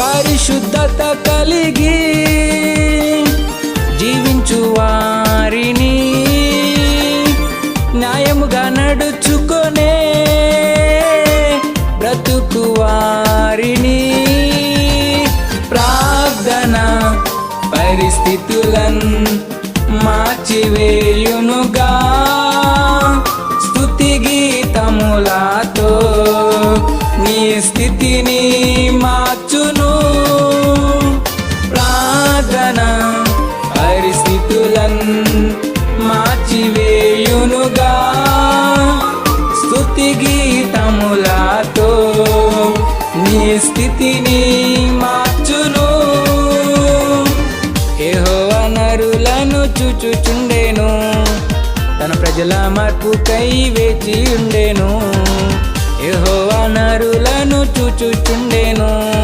పరిశుద్ధత కలిగి జీవించు వారిని. న్యాయముగా నడుచుకొనే బ్రతుకు వారిని. ప్రార్థన పరిస్థితులన్ మార్చివేయునుగా. స్తుతి గీతములతో నీ స్థితిని మా స్థితిని మార్చును. ఏహో అనరులను చూచుచుండెను. తన ప్రజల మార్పుకై వేచి ఉండెను ఏహో అనరులను చూచుచుండెను.